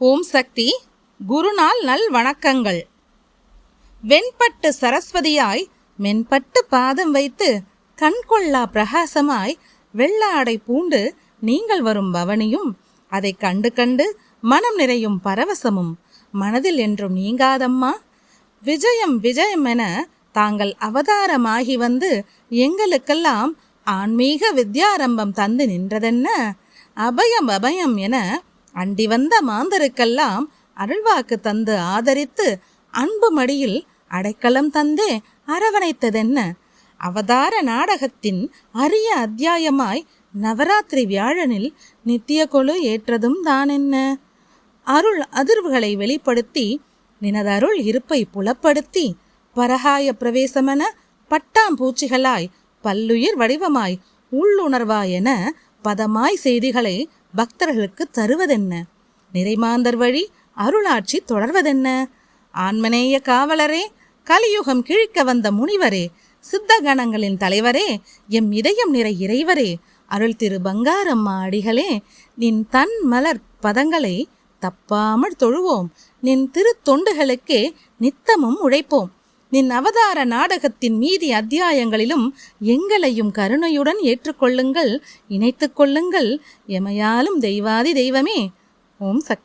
ஓம் சக்தி குருநாள் நல் வணக்கங்கள். வெண்பட்டு சரஸ்வதியாய் மென்பட்டு பாதம் வைத்து கண்கொள்ளா பிரகாசமாய் வெள்ளாடை பூண்டு நீங்கள் வரும் பவனியும் அதை கண்டு கண்டு மனம் நிறையும் பரவசமும் மனதில் என்றும் நீங்காதம்மா. விஜயம் விஜயம் என தாங்கள் அவதாரமாகி வந்து எங்களுக்கெல்லாம் ஆன்மீக வித்யாரம்பம் தந்து நின்றதென்ன? அபயம் அபயம் என அண்டி வந்த மாந்தருக்கெல்லாம் அருள்வாக்கு தந்து ஆதரித்து அன்பு மடியில் அடைக்கலம் தந்தே அரவணைத்ததென்ன? அவதார நாடகத்தின் அரிய அத்தியாயமாய் நவராத்திரி வியாழனில் நித்திய கொழு ஏற்றதும் தானென்ன? அருள் அதிர்வுகளை வெளிப்படுத்தி நினதருள் இருப்பை புலப்படுத்தி பரகாய பிரவேசமென பட்டாம்பூச்சிகளாய் பல்லுயிர் வடிவமாய் உள்ளுணர்வாய் என பதமாய் செய்திகளை பக்தர்களுக்கு தருவதென்ன? நிறைமாந்தர் வழி அருளாட்சி தொடர்வதென்ன? ஆன்மநேய காவலரே கலியுகம் கிழிக்க வந்த முனிவரே சித்த கணங்களின் தலைவரே எம் இதயம் நிறை இறைவரே அருள் திரு பங்காரம்மா அடிகளே நின் தன் மலர் பதங்களை தப்பாமல் தொழுவோம். நின் திருத்தொண்டுகளுக்கே நித்தமும் உழைப்போம். நின் அவதார நாடகத்தின் மீதி அத்தியாயங்களிலும் எங்களையும் கருணையுடன் ஏற்றுக்கொள்ளுங்கள் இணைத்து கொள்ளுங்கள். எமையாலும் தெய்வாதி தெய்வமே. ஓம் சக்தி.